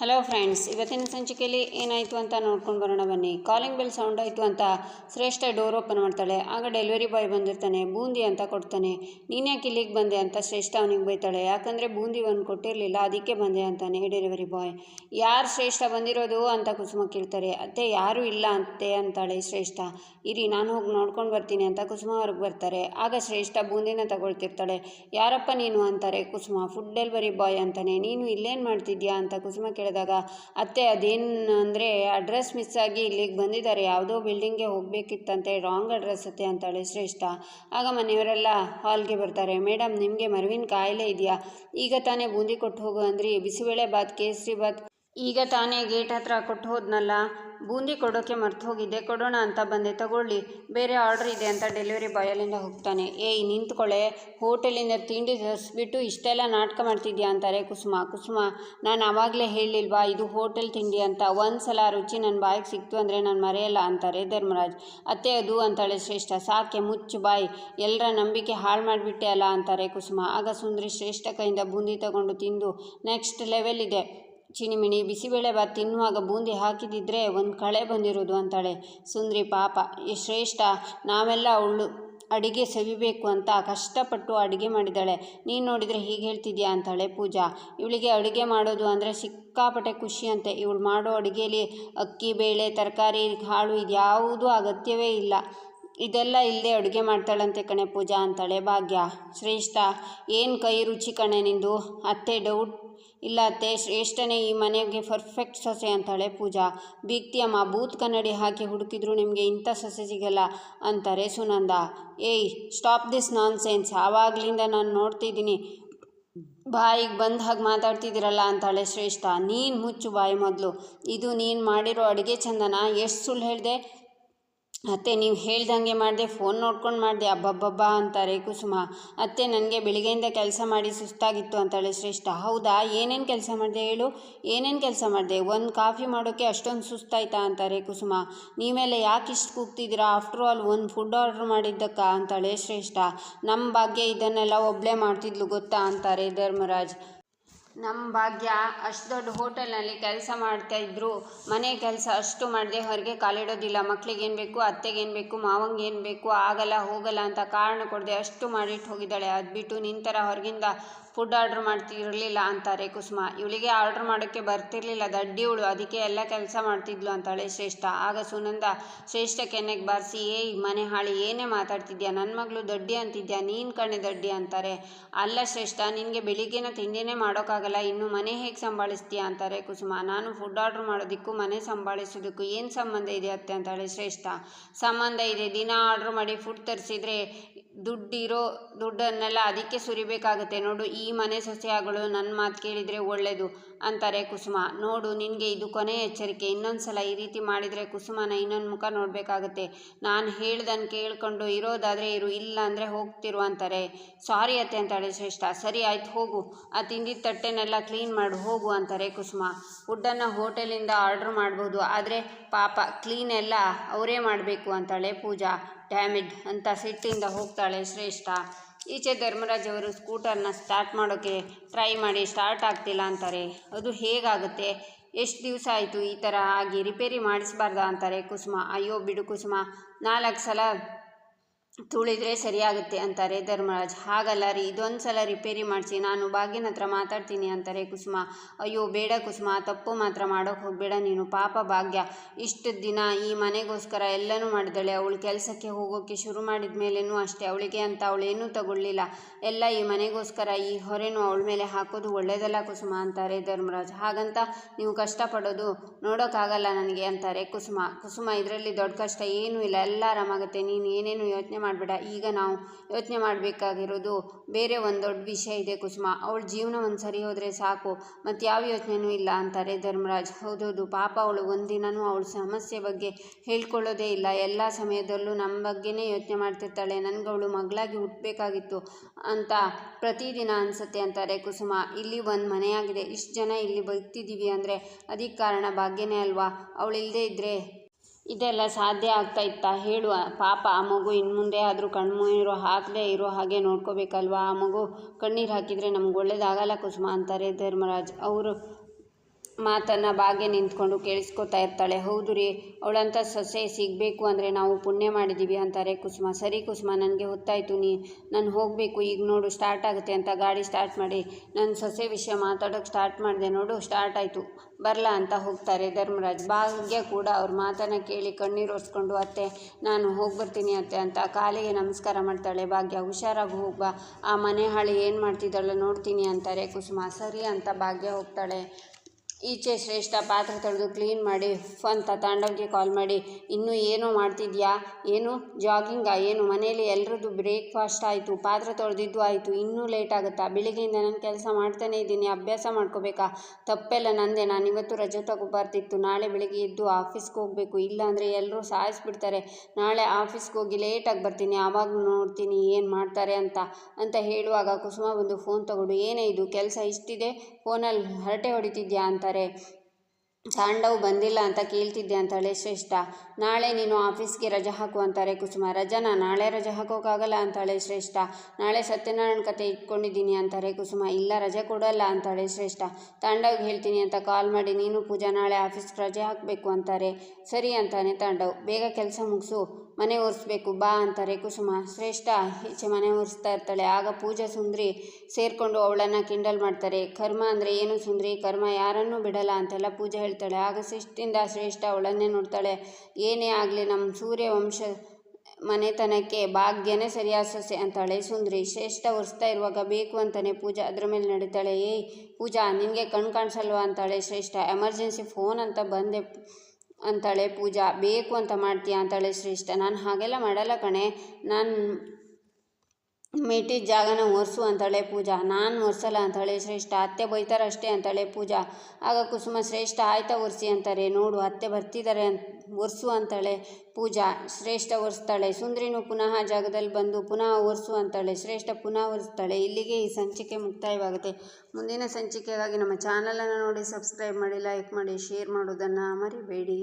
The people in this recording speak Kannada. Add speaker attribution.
Speaker 1: ಹಲೋ ಫ್ರೆಂಡ್ಸ್ ಇವತ್ತಿನ ಸಂಚಿಕೆಯಲ್ಲಿ ಏನಾಯಿತು ಅಂತ ನೋಡ್ಕೊಂಡು ಬರೋಣ ಬನ್ನಿ. ಕಾಲಿಂಗ್ ಬೆಲ್ ಸೌಂಡ್ ಆಯಿತು ಅಂತ ಶ್ರೇಷ್ಠ ಡೋರ್ ಓಪನ್ ಮಾಡ್ತಾಳೆ. ಆಗ ಡೆಲಿವರಿ ಬಾಯ್ ಬಂದಿರ್ತಾನೆ. ಬೂಂದಿ ಅಂತ ಕೊಡ್ತಾನೆ. ನೀನ್ಯಾಕೆ ಇಲ್ಲಿಗೆ ಬಂದೆ ಅಂತ ಶ್ರೇಷ್ಠ ಅವನಿಗೆ ಬೈತಾಳೆ. ಯಾಕಂದರೆ ಬೂಂದಿ ಒಂದು ಕೊಟ್ಟಿರಲಿಲ್ಲ, ಅದಕ್ಕೆ ಬಂದೆ ಅಂತಾನೆ. ಡೆಲಿವರಿ ಬಾಯ್ ಯಾರು ಶ್ರೇಷ್ಠ ಬಂದಿರೋದು ಅಂತ ಕುಸುಮ ಕೇಳ್ತಾರೆ. ಅತ್ತೆ, ಯಾರೂ ಇಲ್ಲ ಅಂತೆ ಅಂತಾಳೆ ಶ್ರೇಷ್ಠ. ಇರಿ, ನಾನು ಹೋಗಿ ನೋಡ್ಕೊಂಡು ಬರ್ತೀನಿ ಅಂತ ಕುಸುಮ ಹೊರಗೆ ಬರ್ತಾರೆ. ಆಗ ಶ್ರೇಷ್ಠ ಬೂಂದಿನ ತಗೊಳ್ತಿರ್ತಾಳೆ. ಯಾರಪ್ಪ ನೀನು ಅಂತಾರೆ ಕುಸುಮ. ಫುಡ್ ಡೆಲಿವರಿ ಬಾಯ್ ಅಂತಾನೆ. ನೀನು ಇಲ್ಲೇನು ಮಾಡ್ತಿದ್ಯಾ ಅಂತ ಕುಸುಮ ಕೇಳಿದಾಗ ಅತ್ತೆ, ಅದೇನು ಅಂದರೆ ಅಡ್ರೆಸ್ ಮಿಸ್ ಆಗಿ ಇಲ್ಲಿಗೆ ಬಂದಿದ್ದಾರೆ. ಯಾವುದೋ ಬಿಲ್ಡಿಂಗ್ಗೆ ಹೋಗಬೇಕಿತ್ತಂತೆ. ರಾಂಗ್ ಅಡ್ರೆಸ್ ಅತ್ತೆ ಅಂತಾಳೆ ಶ್ರೇಷ್ಠ. ಆಗ ಮನೆಯವರೆಲ್ಲ ಹಾಲ್ಗೆ ಬರ್ತಾರೆ. ಮೇಡಮ್ ನಿಮಗೆ ಮರುವಿನ ಕಾಯಿಲೆ ಇದೆಯಾ? ಈಗ ತಾನೇ ಬೂಂದಿ ಕೊಟ್ಟು ಹೋಗು ಅಂದ್ರಿ. ಬಿಸಿಬೇಳೆ ಬಾತ್, ಕೇಸರಿ ಬಾತ್ ಈಗ ತಾನೇ ಗೇಟ್ ಹತ್ರ ಕೊಟ್ಟು ಹೋದ್ನಲ್ಲ, ಬೂಂದಿ ಕೊಡೋಕ್ಕೆ ಮರ್ತು ಹೋಗಿದ್ದೆ, ಕೊಡೋಣ ಅಂತ ಬಂದೆ, ತಗೊಳ್ಳಿ, ಬೇರೆ ಆರ್ಡ್ರ್ ಇದೆ ಅಂತ ಡೆಲಿವರಿ ಬಾಯ್ ಅಲ್ಲಿಂದ ಹೋಗ್ತಾನೆ. ಏಯ್ ನಿಂತ್ಕೊಳ್ಳೆ ಹೋಟೆಲಿಂದ ತಿಂಡಿ ತರಿಸ್ಬಿಟ್ಟು ಇಷ್ಟೆಲ್ಲ ನಾಟಕ ಮಾಡ್ತಿದ್ಯಾ ಅಂತಾರೆ ಕುಸುಮ. ಕುಸುಮ, ನಾನು ಆವಾಗಲೇ ಹೇಳಿಲ್ವಾ, ಇದು ಹೋಟೆಲ್ ತಿಂಡಿ ಅಂತ ಒಂದು ಸಲ ರುಚಿ ನನ್ನ ಬಾಯಿಗೆ ಸಿಕ್ತು ಅಂದರೆ ನಾನು ಮರೆಯಲ್ಲ ಅಂತಾರೆ ಧರ್ಮರಾಜ್. ಅತ್ತೆ ಅದು ಅಂತಾಳೆ ಶ್ರೇಷ್ಠ. ಸಾಕೆ, ಮುಚ್ಚು ಬಾಯಿ ಎಲ್ಲರ ನಂಬಿಕೆ ಹಾಳು ಮಾಡಿಬಿಟ್ಟೆ ಅಲ್ಲ ಅಂತಾರೆ ಕುಸುಮ. ಆಗ ಸುಂದರಿ ಶ್ರೇಷ್ಠ ಕೈಯಿಂದ ಬೂಂದಿ ತಗೊಂಡು ತಿಂದು ನೆಕ್ಸ್ಟ್ ಲೆವೆಲ್ ಇದೆ. ಚಿನಿಮಿಣಿ ಬಿಸಿಬೇಳೆ ಬಾತ್ ತಿನ್ನುವಾಗ ಬೂಂದಿ ಹಾಕಿದಿದ್ರೆ ಒಂದು ಕಳೆ ಬಂದಿರೋದು ಅಂತಾಳೆ. ಸುಂದ್ರಿ ಪಾಪ, ಈ ಶ್ರೇಷ್ಠ, ನಾವೆಲ್ಲ ಅವಳು ಅಡಿಗೆ ಸವಿಬೇಕು ಅಂತ ಕಷ್ಟಪಟ್ಟು ಅಡುಗೆ ಮಾಡಿದ್ದಾಳೆ. ನೀನು ನೋಡಿದರೆ ಹೀಗೆ ಹೇಳ್ತಿದ್ಯಾ ಅಂತಾಳೆ ಪೂಜಾ. ಇವಳಿಗೆ ಅಡುಗೆ ಮಾಡೋದು ಅಂದರೆ ಸಿಕ್ಕಾಪಟ್ಟೆ ಖುಷಿ ಅಂತೆ. ಇವಳು ಮಾಡೋ ಅಡುಗೆಯಲ್ಲಿ ಅಕ್ಕಿ, ಬೇಳೆ, ತರಕಾರಿ ಕಾಳು ಇದ್ಯಾವುದೂ ಅಗತ್ಯವೇ ಇಲ್ಲ. ಇದೆಲ್ಲ ಇಲ್ಲದೆ ಅಡುಗೆ ಮಾಡ್ತಾಳಂತೆ ಕಣೆ ಪೂಜಾ ಅಂತಾಳೆ. ಭಾಗ್ಯ, ಶ್ರೇಷ್ಠ, ಏನು ಕೈ ರುಚಿ ಕಣೆ ನಿಂದು? ಅತ್ತೆ ಡೌಟ್ ಇಲ್ಲ ಅತ್ತೆ, ಶ್ರೇಷ್ಠನೇ ಈ ಮನೆಗೆ ಪರ್ಫೆಕ್ಟ್ ಸೊಸೆ ಅಂತಾಳೆ ಪೂಜಾ. ಬೀಗ್ತಿಯಮ್ಮ ಬೂತ್ ಕನ್ನಡಿ ಹಾಕಿ ಹುಡುಕಿದ್ರು ನಿಮಗೆ ಇಂಥ ಸೊಸೆ ಸಿಗಲ್ಲ ಅಂತಾರೆ Sunanda. Hey stop this nonsense ಆವಾಗಲಿಂದ ನಾನು ನೋಡ್ತಿದ್ದೀನಿ. ಬಾಯಿಗೆ ಬಂದ ಹಾಗೆ ಮಾತಾಡ್ತಿದ್ದೀರಲ್ಲ ಅಂತಾಳೆ ಶ್ರೇಷ್ಠ. ನೀನು ಮುಚ್ಚು ಬಾಯಿ ಮೊದಲು. ಇದು ನೀನು ಮಾಡಿರೋ ಅಡುಗೆ ಚಂದನ? ಎಷ್ಟು ಸುಳ್ಳು ಹೇಳಿದೆ? ಅತ್ತೆ, ನೀವು ಹೇಳ್ದಂಗೆ ಮಾಡಿದೆ, ಫೋನ್ ನೋಡ್ಕೊಂಡು ಮಾಡಿದೆ, ಅಬ್ಬಬ್ಬಬ್ಬ ಅಂತಾರೆ. ಕುಸುಮ, ಅತ್ತೆ, ನನಗೆ ಬೆಳಿಗ್ಗೆಯಿಂದ ಕೆಲಸ ಮಾಡಿ ಸುಸ್ತಾಗಿತ್ತು ಅಂತಾಳೆ ಶ್ರೇಷ್ಠ. ಹೌದಾ? ಏನೇನು ಕೆಲಸ ಮಾಡಿದೆ ಹೇಳು? ಏನೇನು ಕೆಲಸ ಮಾಡಿದೆ? ಒಂದು ಕಾಫಿ ಮಾಡೋಕ್ಕೆ ಅಷ್ಟೊಂದು ಸುಸ್ತಾಯ್ತಾ ಅಂತಾರೆ ಕುಸುಮ. ನೀವೆಲ್ಲ ಯಾಕೆ ಇಷ್ಟು ಕೂಗ್ತಿದ್ದೀರಾ? ಆಫ್ಟರ್ ಆಲ್ ಒಂದು ಫುಡ್ ಆರ್ಡ್ರ್ ಮಾಡಿದ್ದಕ್ಕ ಅಂತಾಳೆ ಶ್ರೇಷ್ಠ. ನಮ್ಮ ಭಾಗ್ಯ ಇದನ್ನೆಲ್ಲ ಒಬ್ಬಳೇ ಮಾಡ್ತಿದ್ಲು ಗೊತ್ತಾ? ಅಂತಾರೆ ಧರ್ಮರಾಜ್. ನಮ್ಮ ಭಾಗ್ಯ ಅಷ್ಟು ದೊಡ್ಡ ಹೋಟೆಲ್ನಲ್ಲಿ ಕೆಲಸ ಮಾಡ್ತಾ ಇದ್ರು. ಮನೆ ಕೆಲಸ ಅಷ್ಟು ಮಾಡದೆ ಹೊರಗೆ ಕಾಲಿಡೋದಿಲ್ಲ. ಮಕ್ಳಿಗೇನು ಬೇಕು ಅತ್ತೆಗೇನು ಬೇಕು, ಮಾವಂಗೆ ಏನು ಬೇಕು, ಆಗಲ್ಲ, ಹೋಗಲ್ಲ ಅಂತ ಕಾರಣ ಕೊಡದೆ ಅಷ್ಟು ಮಾಡಿಟ್ಟು ಹೋಗಿದ್ದಾಳೆ. ಅದು ಬಿಟ್ಟು ನಿನ್ನ ಹೊರಗಿಂದ ಫುಡ್ ಆರ್ಡ್ರ್ ಮಾಡ್ತಿರಲಿಲ್ಲ ಅಂತಾರೆ ಕುಸುಮ. ಇವಳಿಗೆ ಆರ್ಡ್ರ್ ಮಾಡೋಕ್ಕೆ ಬರ್ತಿರ್ಲಿಲ್ಲ. ದಡ್ಡಿ ಇವಳು. ಅದಕ್ಕೆ ಎಲ್ಲ ಕೆಲಸ ಮಾಡ್ತಿದ್ಲು ಅಂತಾಳೆ ಶ್ರೇಷ್ಠ. ಆಗ ಸುನಂದ, ಶ್ರೇಷ್ಠ ಕೆನ್ನೆಗೆ ಬಾರಿಸಿ, ಏಯ್, ಮನೆ ಹಾಳಿ, ಏನೇ ಮಾತಾಡ್ತಿದ್ಯಾ? ನನ್ನ ಮಗಳು ದಡ್ಡಿ ಅಂತಿದ್ಯಾ? ನೀನು ಕಣೆ ದಡ್ಡಿ ಅಂತಾರೆ. ಅಲ್ಲ ಶ್ರೇಷ್ಠ, ನಿನಗೆ ಬೆಳಿಗ್ಗೆನ ತಿಂಡಿನೇ ಮಾಡೋಕ್ಕಾಗಲ್ಲ. ಇನ್ನು ಮನೆ ಹೇಗೆ ಸಂಭಾಳಿಸ್ತೀಯಾ? ಅಂತಾರೆ ಕುಸುಮ. ನಾನು ಫುಡ್ ಆರ್ಡ್ರ್ ಮಾಡೋದಕ್ಕೂ, ಮನೆ ಸಂಭಾಳಿಸೋದಕ್ಕೂ ಏನು ಸಂಬಂಧ ಇದೆ ಅತ್ತೆ? ಅಂತಾಳೆ ಶ್ರೇಷ್ಠ. ಸಂಬಂಧ ಇದೆ. ದಿನ ಆರ್ಡ್ರ್ ಮಾಡಿ ಫುಡ್ ತರಿಸಿದ್ರೆ ದುಡ್ಡಿರೋ ದುಡ್ಡನ್ನೆಲ್ಲ ಅದಕ್ಕೆ ಸುರಿಬೇಕಾಗುತ್ತೆ. ನೋಡು, ಈ ಮನೆ ಸಸ್ಯಗಳು ನನ್ನ ಮಾತು ಕೇಳಿದರೆ ಒಳ್ಳೆಯದು ಅಂತಾರೆ ಕುಸುಮ. ನೋಡು, ನಿನಗೆ ಇದು ಕೊನೆಯ ಎಚ್ಚರಿಕೆ. ಇನ್ನೊಂದು ಸಲ ಈ ರೀತಿ ಮಾಡಿದರೆ ಕುಸುಮನ ಇನ್ನೊಂದು ಮುಖ ನೋಡಬೇಕಾಗುತ್ತೆ. ನಾನು ಹೇಳ್ದನ್ನು ಕೇಳಿಕೊಂಡು ಇರೋದಾದರೆ ಇರು ಇಲ್ಲ ಅಂದರೆ ಹೋಗ್ತಿರು ಅಂತಾರೆ. ಸಾರಿ ಅತ್ತೆ ಅಂತಾಳೆ ಶ್ರೇಷ್ಠ. ಸರಿ ಆಯ್ತು, ಹೋಗು. ಆ ತಿಂದಿದ್ದ ತಟ್ಟೆನೆಲ್ಲ ಕ್ಲೀನ್ ಮಾಡು, ಹೋಗು ಅಂತಾರೆ ಕುಸುಮ. ಫುಡ್ಡನ್ನು ಹೋಟೆಲಿಂದ ಆರ್ಡ್ರ್ ಮಾಡ್ಬೋದು. ಆದರೆ ಪಾಪ ಕ್ಲೀನೆಲ್ಲ ಅವರೇ ಮಾಡಬೇಕು ಅಂತಾಳೆ ಪೂಜಾ. ಡ್ಯಾಮೇಜ್ ಅಂತ ಸಿಟ್ಟಿಂದ ಹೋಗ್ತಾಳೆ ಶ್ರೇಷ್ಠ. ಈಚೆ ಧರ್ಮರಾಜವರು ಸ್ಕೂಟರ್ನ ಸ್ಟಾರ್ಟ್ ಮಾಡೋಕ್ಕೆ ಟ್ರೈ ಮಾಡಿ ಸ್ಟಾರ್ಟ್ ಆಗ್ತಿಲ್ಲ ಅಂತಾರೆ. ಅದು ಹೇಗಾಗುತ್ತೆ? ಎಷ್ಟು ದಿವಸ ಆಯಿತು ಈ ಥರ ಆಗಿ ರಿಪೇರಿ ಮಾಡಿಸ್ಬಾರ್ದಾ ಅಂತಾರೆ ಕುಸುಮ. ಅಯ್ಯೋ ಬಿಡು ಕುಸುಮ. ನಾಲ್ಕು ಸಲ ತುಳಿದ್ರೆ ಸರಿಯಾಗುತ್ತೆ ಅಂತಾರೆ ಧರ್ಮರಾಜ್. ಹಾಗಲ್ಲ ರೀ ಇದೊಂದು ಸಲ ರಿಪೇರಿ ಮಾಡಿಸಿ, ನಾನು ಭಾಗ್ಯನ ಹತ್ರ ಮಾತಾಡ್ತೀನಿ ಅಂತಾರೆ ಕುಸುಮ. ಅಯ್ಯೋ, ಬೇಡ ಕುಸುಮ, ತಪ್ಪು ಮಾತ್ರ ಮಾಡೋಕೆ ಹೋಗಬೇಡ ನೀನು. ಪಾಪ ಭಾಗ್ಯ, ಇಷ್ಟು ದಿನ ಈ ಮನೆಗೋಸ್ಕರ ಎಲ್ಲನೂ ಮಾಡಿದಳೆ. ಅವಳು ಕೆಲಸಕ್ಕೆ ಹೋಗೋಕ್ಕೆ ಶುರು ಮಾಡಿದ ಮೇಲೇನೂ ಅಷ್ಟೇ. ಅವಳಿಗೆ ಅಂತ ಅವಳೇನೂ ತಗೊಳ್ಳಿಲ್ಲ. ಎಲ್ಲ ಈ ಮನೆಗೋಸ್ಕರ ಈ ಹೊರೆನೂ ಅವಳ ಮೇಲೆ ಹಾಕೋದು ಒಳ್ಳೆಯದಲ್ಲ ಕುಸುಮ ಅಂತಾರೆ ಧರ್ಮರಾಜ್. ಹಾಗಂತ ನೀವು ಕಷ್ಟಪಡೋದು ನೋಡೋಕ್ಕಾಗಲ್ಲ ನನಗೆ ಅಂತಾರೆ ಕುಸುಮ. ಕುಸುಮ, ಇದರಲ್ಲಿ ದೊಡ್ಡ ಕಷ್ಟ ಏನೂ ಇಲ್ಲ. ಎಲ್ಲ ಆರಾಮಾಗುತ್ತೆ. ನೀನು ಏನೇನು ಯೋಚನೆ ಮಾಡಬೇಡ. ಈಗ ನಾವು ಯೋಚನೆ ಮಾಡಬೇಕಾಗಿರೋದು ಬೇರೆ ಒಂದು ದೊಡ್ಡ ವಿಷಯ ಇದೆ ಕುಸುಮ. ಅವಳ ಜೀವನ ಒಂದು ಸರಿ ಹೋದರೆ ಸಾಕು. ಮತ್ತು ಯಾವ ಯೋಚನೆಯೂ ಇಲ್ಲ ಅಂತಾರೆ ಧರ್ಮರಾಜ್. ಹೌದೌದು, ಪಾಪ ಅವಳು ಒಂದಿನೂ ಅವಳ ಸಮಸ್ಯೆ ಬಗ್ಗೆ ಹೇಳ್ಕೊಳ್ಳೋದೇ ಇಲ್ಲ. ಎಲ್ಲ ಸಮಯದಲ್ಲೂ ನಮ್ಮ ಬಗ್ಗೆನೇ ಯೋಚನೆ ಮಾಡ್ತಿರ್ತಾಳೆ. ನನಗೆ ಅವಳು ಮಗಳಾಗಿ ಹುಟ್ಟಬೇಕಾಗಿತ್ತು ಅಂತ ಪ್ರತಿದಿನ ಅನಿಸುತ್ತೆ ಅಂತಾರೆ ಕುಸುಮ. ಇಲ್ಲಿ ಒಂದು ಮನೆಯಾಗಿದೆ ಇಷ್ಟು ಜನ ಇಲ್ಲಿ ಬದುಕ್ತಿದ್ದೀವಿ ಅಂದರೆ ಅದಕ್ಕೆ ಕಾರಣ ಭಾಗ್ಯನೇ ಅಲ್ವಾ? ಅವಳು ಇಲ್ಲದೇ ಇದ್ದರೆ ಇದೆಲ್ಲ ಸಾಧ್ಯ ಆಗ್ತಾ ಇತ್ತಾ? ಹೇಳು. ಪಾಪ ಆ ಮಗು ಇನ್ನು ಮುಂದೆ ಆದರೂ ಕಣ್ಣೀರು ಹಾಕದೇ ಇರೋ ಹಾಗೆ ನೋಡ್ಕೋಬೇಕಲ್ವಾ? ಆ ಮಗು ಕಣ್ಣೀರು ಹಾಕಿದರೆ ನಮ್ಗೆ ಒಳ್ಳೇದಾಗಲ್ಲ ಕುಸುಮ ಅಂತಾರೆ ಧರ್ಮರಾಜ್. ಅವರು ಮಾತನ್ನು ಬಾಗೆ ನಿಂತ್ಕೊಂಡು ಕೇಳಿಸ್ಕೊತಾ ಇರ್ತಾಳೆ. ಹೌದು ರೀ ಅವಳಂಥ ಸೊಸೆ ಸಿಗಬೇಕು ಅಂದರೆ ನಾವು ಪುಣ್ಯ ಮಾಡಿದ್ದೀವಿ ಅಂತಾರೆ ಕುಸುಮ. ಸರಿ ಕುಸುಮ, ನನಗೆ ಹೊತ್ತಾಯಿತು ನೀ, ನಾನು ಹೋಗಬೇಕು. ಈಗ ನೋಡು ಸ್ಟಾರ್ಟ್ ಆಗುತ್ತೆ ಅಂತ ಗಾಡಿ ಸ್ಟಾರ್ಟ್ ಮಾಡಿ. ನನ್ನ ಸೊಸೆ ವಿಷಯ ಮಾತಾಡೋಕ್ಕೆ ಸ್ಟಾರ್ಟ್ ಮಾಡಿದೆ. ನೋಡು ಸ್ಟಾರ್ಟ್ ಆಯಿತು. ಬರಲಾ ಅಂತ ಹೋಗ್ತಾರೆ ಧರ್ಮರಾಜ್. ಭಾಗ್ಯ ಕೂಡ ಅವ್ರ ಮಾತನ್ನು ಕೇಳಿ ಕಣ್ಣೀರು ಒರೆಸ್ಕೊಂಡು, ಅತ್ತೆ, ನಾನು ಹೋಗಿ ಬರ್ತೀನಿ ಅತ್ತೆ ಅಂತ ಕಾಲಿಗೆ ನಮಸ್ಕಾರ ಮಾಡ್ತಾಳೆ. ಭಾಗ್ಯ, ಹುಷಾರಾಗಿ ಹೋಗ್ಬಾ ಆ ಮನೆ ಹಾಳಿ ಏನು ಮಾಡ್ತಿದ್ದಾಳೆ ನೋಡ್ತೀನಿ ಅಂತಾರೆ ಕುಸುಮ. ಸರಿ ಅಂತ ಭಾಗ್ಯ ಹೋಗ್ತಾಳೆ. ಈಚೆ ಶ್ರೇಷ್ಠ ಪಾತ್ರೆ ತೊಳೆದು ಕ್ಲೀನ್ ಮಾಡಿ ಅಂತ ತಾಂಡವ್ಗೆ ಕಾಲ್ ಮಾಡಿ, ಇನ್ನೂ ಏನೋ ಮಾಡ್ತಿದ್ಯಾ? ಏನು? ಜಾಗಿಂಗಾ ಏನು? ಮನೇಲಿ ಎಲ್ಲರದ್ದು ಬ್ರೇಕ್ಫಾಸ್ಟ್ ಆಯಿತು, ಪಾತ್ರೆ ತೊಳೆದಿದ್ದು ಆಯಿತು, ಇನ್ನೂ ಲೇಟ್ ಆಗುತ್ತಾ? ಬೆಳಿಗ್ಗೆಯಿಂದ ನಾನು ಕೆಲಸ ಮಾಡ್ತಾನೇ ಇದ್ದೀನಿ, ಅಭ್ಯಾಸ ಮಾಡ್ಕೋಬೇಕಾ? ತಪ್ಪೆಲ್ಲ ನಂದೆ, ನಾನು ಇವತ್ತು ರಜೆ ತಗೋಬಾರ್ದಿತ್ತು ನಾಳೆ ಬೆಳಿಗ್ಗೆ ಎದ್ದು ಆಫೀಸ್ಗೆ ಹೋಗಬೇಕು ಇಲ್ಲಾಂದರೆ ಎಲ್ಲರೂ ಸಾಯಿಸ್ಬಿಡ್ತಾರೆ. ನಾಳೆ ಆಫೀಸ್ಗೆ ಹೋಗಿ ಲೇಟಾಗಿ ಬರ್ತೀನಿ ಆವಾಗ ನೋಡ್ತೀನಿ ಏನು ಮಾಡ್ತಾರೆ ಅಂತ. ಅಂತ ಹೇಳುವಾಗ ಕುಸುಮ ಬಂದು ಫೋನ್ ತಗೊಂಡು, ಏನೇ ಇದು, ಕೆಲಸ ಇಷ್ಟಿದೆ? ಫೋನಲ್ಲಿ ಹರಟೆ ಹೊಡಿತಿದ್ಯಾ? ಅಂತಾರೆ ತಾಂಡವ್ ಬಂದಿಲ್ಲ ಅಂತ ಕೇಳ್ತಿದ್ದೆ ಅಂತಾಳೆ ಶ್ರೇಷ್ಠ. ನಾಳೆ ನೀನು ಆಫೀಸ್ಗೆ ರಜೆ ಹಾಕು ಅಂತಾರೆ ಕುಸುಮ. ರಜಾನ? ನಾಳೆ ರಜೆ ಹಾಕೋಕ್ಕಾಗಲ್ಲ ಅಂತಾಳೆ ಶ್ರೇಷ್ಠ. ನಾಳೆ ಸತ್ಯನಾರಾಯಣ ಕತೆ ಇಟ್ಕೊಂಡಿದ್ದೀನಿ ಅಂತಾರೆ ಕುಸುಮ. ಇಲ್ಲ, ರಜೆ ಕೊಡಲ್ಲ ಅಂತಾಳೆ ಶ್ರೇಷ್ಠ. ತಾಂಡವ್ಗೆ ಹೇಳ್ತೀನಿ ಅಂತ ಕಾಲ್ ಮಾಡಿ, ನೀನು ಪೂಜಾ ನಾಳೆ ಆಫೀಸ್ಗೆ ರಜೆ ಹಾಕಬೇಕು ಅಂತಾರೆ. ಸರಿ ಅಂತಾನೆ ತಾಂಡವ್. ಬೇಗ ಕೆಲಸ ಮುಗಿಸು. ಮನೆ ಒರೆಸ್ಬೇಕು, ಬಾ ಅಂತಾರೆ. ಕುಸುಮ ಶ್ರೇಷ್ಠ, ಈಚೆ ಮನೆ ಒರೆಸ್ತಾ ಇರ್ತಾಳೆ. ಆಗ ಪೂಜಾ ಸುಂದ್ರಿ ಸೇರಿಕೊಂಡು ಅವಳನ್ನು ಕಿಂಡಲ್ ಮಾಡ್ತಾರೆ. ಕರ್ಮ ಅಂದರೆ ಏನು ಸುಂದ್ರಿ? ಕರ್ಮ ಯಾರನ್ನೂ ಬಿಡಲ್ಲ ಅಂತೆಲ್ಲ ಪೂಜೆ ಹೇಳ್ತಾಳೆ. ಆಗ ಶಿಷ್ಟಿಂದ ಶ್ರೇಷ್ಠ ಅವಳನ್ನೇ ನೋಡ್ತಾಳೆ. ಏನೇ ಆಗಲಿ ನಮ್ಮ ಸೂರ್ಯ ವಂಶ ಮನೆತನಕ್ಕೆ ಭಾಗ್ಯನೇ ಸರಿಯಾದ ಸೊಸೆ ಅಂತಾಳೆ. ಸುಂದ್ರಿ ಶ್ರೇಷ್ಠ ಒರೆಸ್ತಾ ಇರುವಾಗ ಬೇಕು ಅಂತಾನೆ ಪೂಜಾ ಅದ್ರ ಮೇಲೆ ನಡೀತಾಳೆ. ಏಯ್ ಪೂಜಾ, ನಿನಗೆ ಕಣ್ ಕಾಣಿಸಲ್ವಾ ಅಂತಾಳೆ ಶ್ರೇಷ್ಠ. ಎಮರ್ಜೆನ್ಸಿ ಫೋನ್ ಅಂತ ಬಂದೆ. ಅಂತಾಳೆ ಪೂಜಾ ಬೇಕು ಅಂತ ಮಾಡ್ತೀಯಾ? ಅಂತಾಳೆ ಶ್ರೇಷ್ಠ. ನಾನು ಹಾಗೆಲ್ಲ ಮಾಡಲ್ಲ ಕಣೆ. ನಾನು ಮೆಟ್ಟಿದ ಜಾಗನ ಒರೆಸು ಅಂತಾಳೆ ಪೂಜಾ. ನಾನು ಒರೆಸಲ್ಲ ಅಂತಾಳೆ ಶ್ರೇಷ್ಠ. ಅತ್ತೆ ಬೈತಾರಷ್ಟೇ ಅಂತಾಳೆ ಪೂಜಾ. ಆಗ ಕುಸುಮ, ಶ್ರೇಷ್ಠ ಆಯ್ತಾ ಒರೆಸಿ ಅಂತಾರೆ. ನೋಡು, ಅತ್ತೆ ಬರ್ತಿದ್ದಾರೆ ಅಂತ ಒರೆಸು ಅಂತಾಳೆ ಪೂಜಾ. ಶ್ರೇಷ್ಠ ಒರೆಸ್ತಾಳೆ. ಸುಂದ್ರಿನೂ ಪುನಃ ಜಾಗದಲ್ಲಿ ಬಂದು ಪುನಃ ಒರೆಸು ಅಂತಾಳೆ ಶ್ರೇಷ್ಠ. ಪುನಃ ಒರೆಸ್ತಾಳೆ. ಇಲ್ಲಿಗೆ ಈ ಸಂಚಿಕೆ ಮುಕ್ತಾಯವಾಗುತ್ತೆ. ಮುಂದಿನ ಸಂಚಿಕೆಗಾಗಿ ನಮ್ಮ ಚಾನಲನ್ನು ನೋಡಿ, ಸಬ್ಸ್ಕ್ರೈಬ್ ಮಾಡಿ, ಲೈಕ್ ಮಾಡಿ, ಶೇರ್ ಮಾಡೋದನ್ನು ಮರಿಬೇಡಿ.